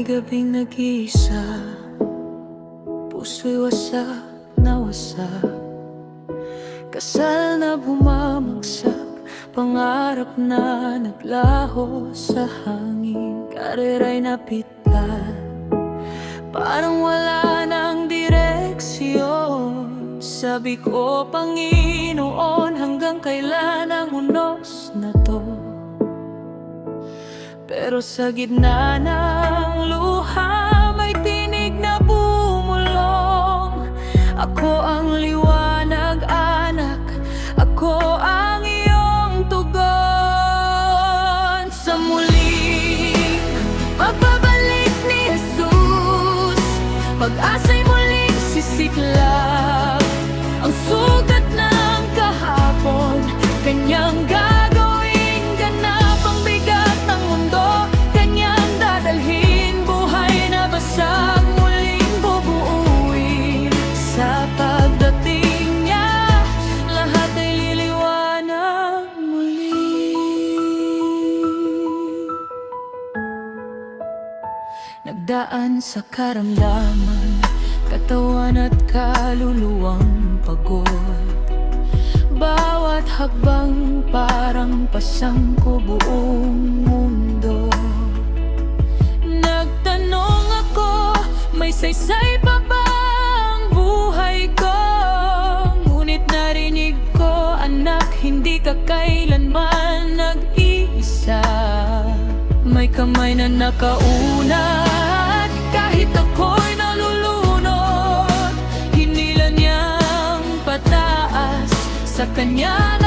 May gabing nag-iisa Puso'y wasak na wasak Kasal na Pangarap na naglaho sa hangin. Kareray na pitad Parang wala ng direksyon. Sabi ko, Panginoon Hanggang kailan ang unos Pero sa gitna ng luha May tinig na bumulong. Ako ang liwanag, anak. Ako ang iyong tugon. Sa muling pagbabalik ni Jesus Pag-asa'y muling sisiklab Nagdaan sa karamdaman Katawan at kaluluwang pagod. Bawat hakbang parang pasang ko buong mundo. Nagtanong ako, may saysay pa ba ang buhay ko? Ngunit narinig ko, anak, hindi ka kailanman nag-iisa. May kamay na nakaunat, sa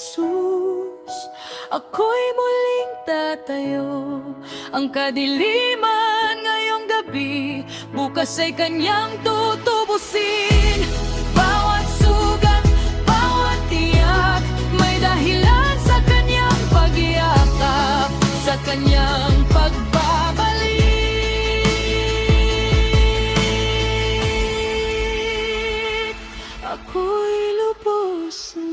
Jesus Ako'y muling tatayo. Ang kadiliman ngayong gabi Bukas ay kanyang tutubusin. Bawat sugat, bawat tiyak May dahilan sa kanyang pagyakap Sa kanyang pagbabalik. Ako'y lubos na